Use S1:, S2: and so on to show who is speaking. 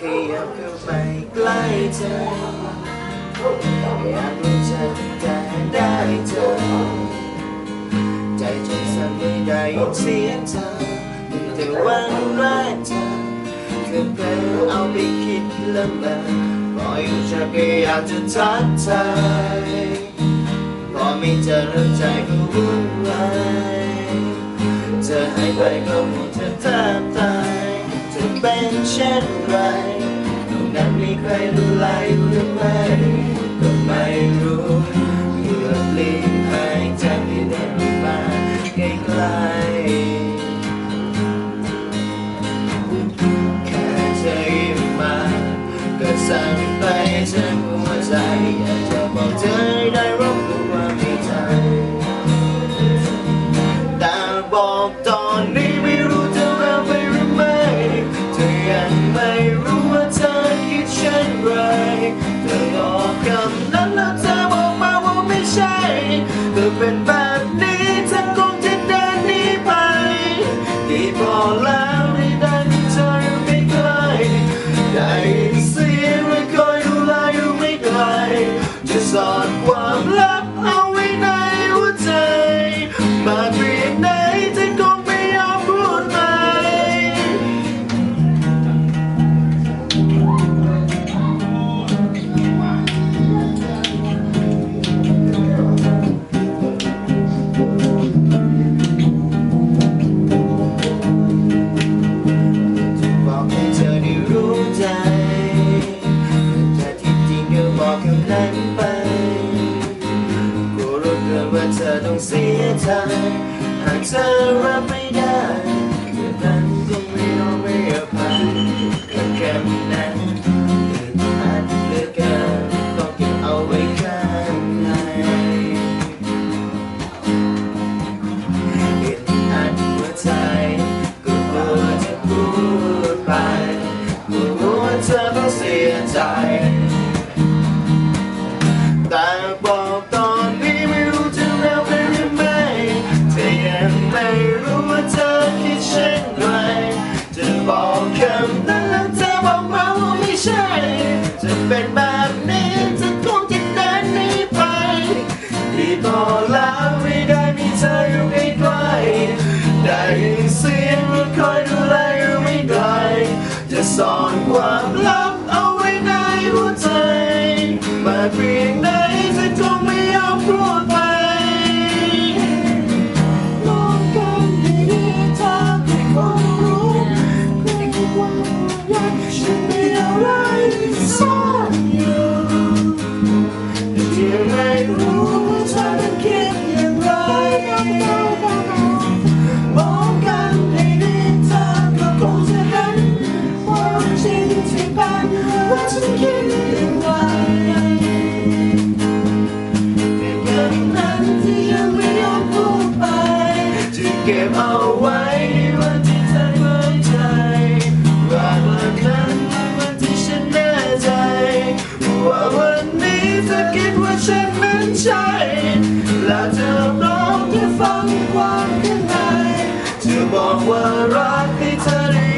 S1: ขยับเข้าไปใกล้เธออยากรู้ฉันจะได้เธอ ใจจนสั่นไม่ได้ยินเสียงเธอแต่วันแรกเธอคือเธอเอาไปคิดละเมอปล่อยฉันก็อยากจะทักทายพอไม่เจอแล้วใจก็วุ่นวายเธอให้ไปก็มองจะแทบตาย เป็นเช่นไรตรงนั้นมีใครดูแลอยู่หรือไม่ ไม่รู้ว่าเธอคิดเช่นไรตลอดกำลัง ว่าเธอต้องเสียใจหากเธอรับไม่ได้ ใช่และเธอร้องที่ฟังความข้างในจะบอกว่ารักให้เธอ